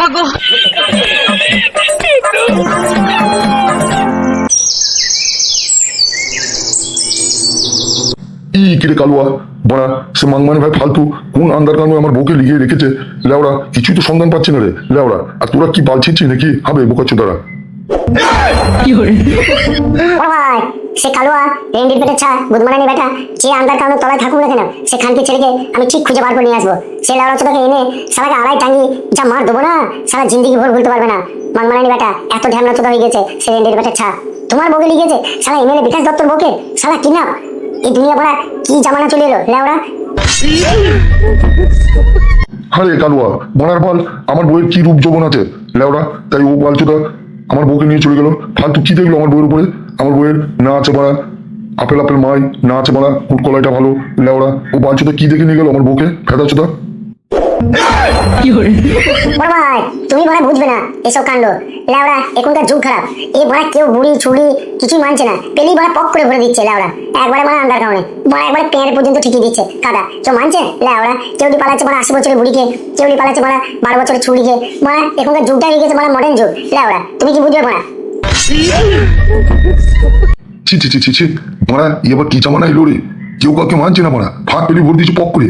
ওমাগো ই কিরে কালুয়া? বড়া সে মাংমানি ভাই ফালতু কোন আন্দার কানু আমার বউকে লিগিয়ে রেখেছে? লেওড়া কিছুই তো সন্ধান পাচ্ছি না রে। লেওড়া আর তোরা কি বালছিচ্ছিস নাকি? হবে বোকাচ্ছ তারা। ও ভাই সে কালুয়া, রেন্ডির পেটে ছা বুধমারানি বেটা, যে আন্দার কারণে তলায় থাকুক না কেন সে খানকে ছেলেকে আমি ঠিক খুঁজে বার করে নিয়ে আসব। সে লেওড়া চোদাকে এনে সারাকে আড়াই টাঙ্গি যা মার দেবো না সারা জিন্দিগি ভোর ভুলতে পারবে না। মাংমারানি বেটা, এত ঢ্যামনা চোদা হয়ে গেছে, সে রেন্ডির পেটে ছা। তোমার বউকে লিখেছে সারা এমএলএ বিকাশ দত্তর বউকে? সারা কিনা এই দুনিয়া ভরা কি জামানা চলে এলো, লেওড়া? আরে কালুয়া বনার বল আমার বউয়ের কি রূপ যৌবন আছে? লেওড়া, তাই ও বালচুদা আমার বউকে নিয়ে চলে গেল। ফালতু কি দেখল আমার বউয়ের উপরে? আমার বউয়ের না আছে মারা আপেল আপেল মাই না আছে মারা কুটকলাইটা ভালো লেওড়া। ও বালচুদা কি দেখে নিয়ে গেল আমার বউকে? ফেদা চুদা। বড় ভাই তুমি বড় বুঝবে না এসব কাণ্ড। লেওড়া এখনকার যুগ খারাপ। এই বড় কেউ বুড়ি ছুড়ি কিছুই মানছে না। পেলি বড় পক করে ভরে দিচ্ছে একবারে মানে আন্ডার কারণে বড় একবারে পেয়ারে পর্যন্ত ঠিকই দিচ্ছে। কাদা কেউ মানছে? কেউ পালাচ্ছে আশি বছরের বুড়িকে কেউ ডি পালাচ্ছে বড় বারো বছরের ছুড়িকে বড় এখনকার যুগটা হয়ে গেছে মডার্ন যুগ। লেওড়া তুমি কি বুঝবে বড়? ছি ছি ছি ছি ছি মারা ই আবার কি জামানা এলো রে কেউ কাউকে মানছে না মারা ফাঁক পেলি ভোট দিয়েছে পক করে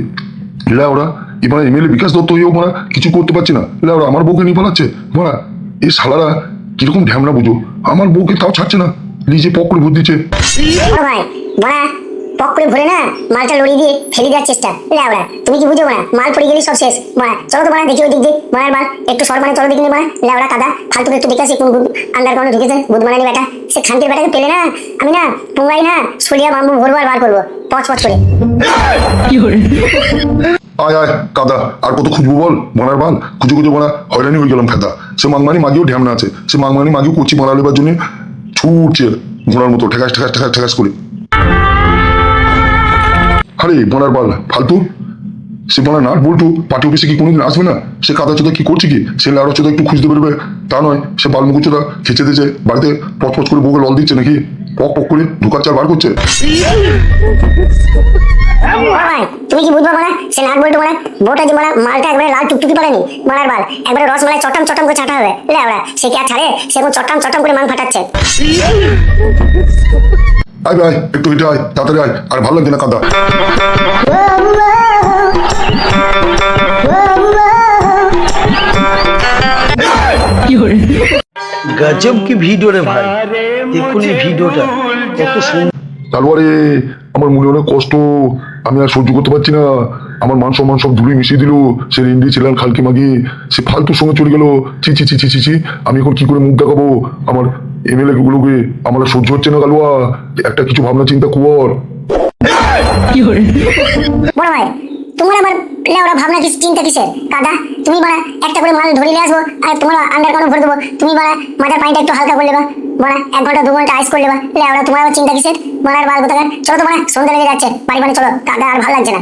লে ওরা এবার এমএলএ বিকাশ দত্ত হয়েও মারা কিছু করতে পারছে না লে ওরা আমার বউকে নিয়ে পালাচ্ছে মারা এই শালারা কীরকম ঢ্যামনা বুঝো আমার বউকে তাও ছাড়ছে না নিজে পক করে ভোট দিচ্ছে পক করে ভরে না মালটা লড়ি দিয়ে ফেলে দেওয়ার চেষ্টা। লেওড়া তুমি কি বুঝো বড় মাল পড়ে গেলি সব শেষ। বড় চলো তো বড় দেখি ওই দিক দিয়ে। বড়ার মাল একটু সর মানে চলো দেখি বড় লেওড়া কাদা ফালতু একটু দেখে আসি কোন আন্ডার গ্রাউন্ডে ঢুকেছে বুধমানানি বেটা। সে খানটির বেটাকে পেলে না? আমি না পুঙ্গাই না সলিয়া বাম্বু ভরবো আর বার করব। পচ পচ করে। আয় আয় কাদা আর কত খুঁজবো বল মনার বাল। খুঁজে খুঁজে মারা হয়রানি হয়ে গেলাম ফেদা সে মাংমানি মাগিও ঢ্যামনা আছে। সে মাংমানি মাগিও কচি মারা লেবার জন্য ছুটছে ঘোড়ার মতো ঠেকাস ঠেকাস ঠেকাস ঠেকাস করে। আরে মনার বাল, ফালতু। সে বলা না বলটু, পার্টি অফিসে কি কোনোদিন আসবে না? সে কাদা চোদা কি করছে কি? সে লাড়া চোদা একটু খুঁজতে বেরোবে। তা নয়, সে বালমুখু চোদা খেচে দিয়েছে। বাড়িতে পচ পচ করে বউকে লল দিচ্ছে নাকি? পক পক করে ঢুকাচ্ছে আর বার করছে। তুমি কি বুঝব মানে সে নাট বলতো মানে বউটা যে মানে মালটা একবারে লাল টুকটুকি পারেনি মারার বাল, একবারে রসমালাই চটম চটম করে চাটা হবে লেওড়া, সে কি আর ছাড়ে? সে এখন চটম চটম করে মাং ফাটাচ্ছে। আয় ভাই একটু হেঁটে আয় তাড়াতাড়ি আয় আর ভালো লাগছে না কাঁদা। গজব কি ভিডিও রে ভাই? দেখুন এই ভিডিওটা কত সুন্দর তারপরে আমার মনে অনেক কষ্ট আমি আর সহ্য করতে পারছি না। আমার মান সম্মান সব ধুলি মিশিয়ে দিল সে রিন্দি ছিলেন খালকি মাগি। সে ফালতু সঙ্গে চলে গেল চি চি চি চি চি আমি এখন কি করে মুখ দেখাবো? আমার এমএলএ গুলোকে আমার সহ্য হচ্ছে না কালুয়া। একটা কিছু ভাবনা চিন্তা কর। বড় ভাই তোমার আবার লেওড়া ভাবনা কিছু চিন্তা কিসের? কাদা তুমি বাড়া একটা করে মাল ধরে নিয়ে আসব আর তোমার আন্ডার কাউন্ট ভরে দেবো। তুমি বাড়া মাথার পানিটা একটু হালকা করে নেবা। বাড়া এক ঘণ্টা দু ঘণ্টা আইস করে নেবা। লেওড়া তোমার আবার চিন্তা কিসের? বাড়ার বাল কোথাকার? চলো তো বাড়া সন্ধ্যা লেগে যাচ্ছে। বাড়ি বাড়ি চলো। কাদা আর ভালো লাগছে না।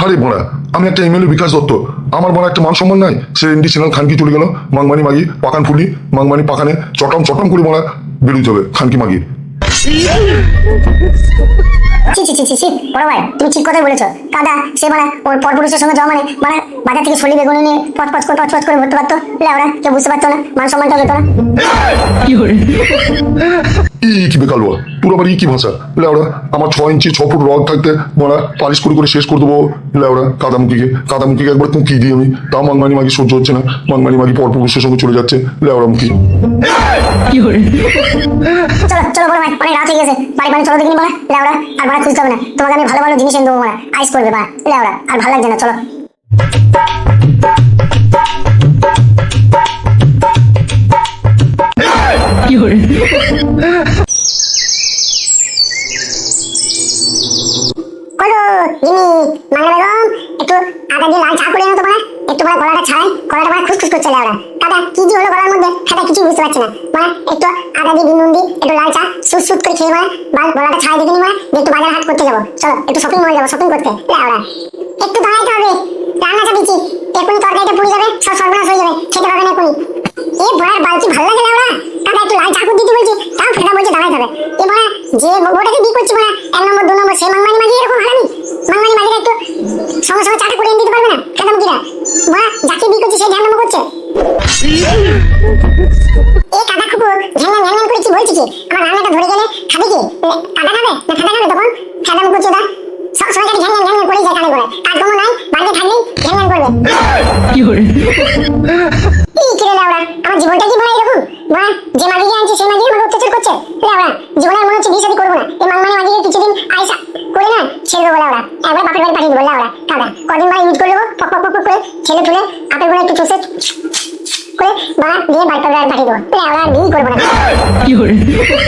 আরে বোনা আমি একটা এমএলএ বিকাশ দত্ত। আমার বড় একটা মান সম্মান নাই। সে রেন্ডি ছিলেন খানকি চলে গেল। মাংমানি মাগি পাকান ফুলি মাংমানি পাকানে চটম চটম করে বড়া বেরোতে হবে খানকি মাগির ছি ছি ছি ছি ছি বড় ভাই তুমি ঠিক কথাই বলেছ। কাদা সে মানে ওর পরপুরুষের সঙ্গে জমা মানে মানে বাজার থেকে বেগুনি নিয়ে করে করে ভরতে পারতো? লেওড়া কেউ বুঝতে পারতো না মান সম্মানটা কি বেকাল বল। তোর আবার কি ভাষা। লেওড়া আমার ছ ইঞ্চি ছ ফুট রড থাকতে বড়া পালিশ করে করে শেষ করে দেবো। লেওড়া কাদামুখিকে কাদামুখিকে একবার কুঁকি দিই আমি। তা মাংমানি মাগি সহ্য হচ্ছে না। মাংমানি মাগি পরপুরুষের সঙ্গে চলে যাচ্ছে। লেওড়া মুখী। চলো চলো বড় ভাই অনেক রাত হয়ে গেছে। বাড়ি বাড়ি চলো দেখিনি বলা লেওড়া আর ভাড়া খুঁজতে হবে না। তোমাকে আমি ভালো ভালো জিনিস এনে দেবো মানে আইস করবে বা লেওড়া আর ভালো লাগছে না চলো। কলো জিমি মাংলা বেগম, একটু আদা দিয়ে লাল চা করে এনো তো মানে একটু মানে গলাটা ছাড়াই গলাটা মানে খুসখুস করছে লেওড়া দাদা, কি যে হলো গলার মধ্যে? সেটা কিছু বুঝতে পারছি না। মানে একটু আদা দিয়ে বিনুন দিয়ে একটু লাল চা, সুট সুট করে খেয়ে মানে বাল, গলাটা ছাড়াই দিদিনি মানে একটু বাজার হাট করতে যাব। চলো, একটু শপিং মল যাব শপিং করতে। লেওড়া একটু দাঁড়াইতে হবে। রান্না চাপিয়েছি। এখনই তরকারিটা পুড়ে যাবে, সব সর্বনাশ হয়ে যাবে। খেতে পাবে না এখনই এ বড়ার বালতি ভালো লাগে লেওড়া দাদা, একটু লাল চা করে দিতে বলছি। তাও ফেরা বলছে দাঁড়াইতে হবে এ বড়া, যে বউটাকে বিয়ে করছি বড়া, এক নম্বর দু নম্বর সে মাংমানি মাগি এরকম হারামি মাংমানি মাগিরা একটু সঙ্গে সঙ্গে চাটা করে দিতে পারবে না? খেতাম কিরা? যাকে বিয়ে করছে সে ধ্যান করছে এ কাদা খুকু ঝ্যাং ঝ্যাং করে কি বলছি কি আমার রান্নাটা ধরে গেলে খাবে কি? কাদা খাবে? না খাদা খাবে তখন? খাদা করছে চেদা সব সময় খালি ঝ্যাং ঝ্যাং ঝ্যাং করে যায় কানে করে। কাজকর্ম নাই, বাড়িতে থাকলেই ঝ্যাং ঝ্যাং করবে এই কিরে লাউড়া আমার জীবনটা কি বড় এরকম মা যে মাগিকে আনছি সেই মাগিকে আমার অত্যাচার করছে লাউড়া জীবনে আর মনে হচ্ছে বিয়ে শাদী করব না এই মাংমানে মাগিকে কিছুদিন আইসা করে না লাউড়া একবার বাপের বাড়ি পাঠিয়ে দেবো লাউড়া কাদা কদিন বাড়ি ইউজ করে দেবো, পক পক পক করে ছেলে করব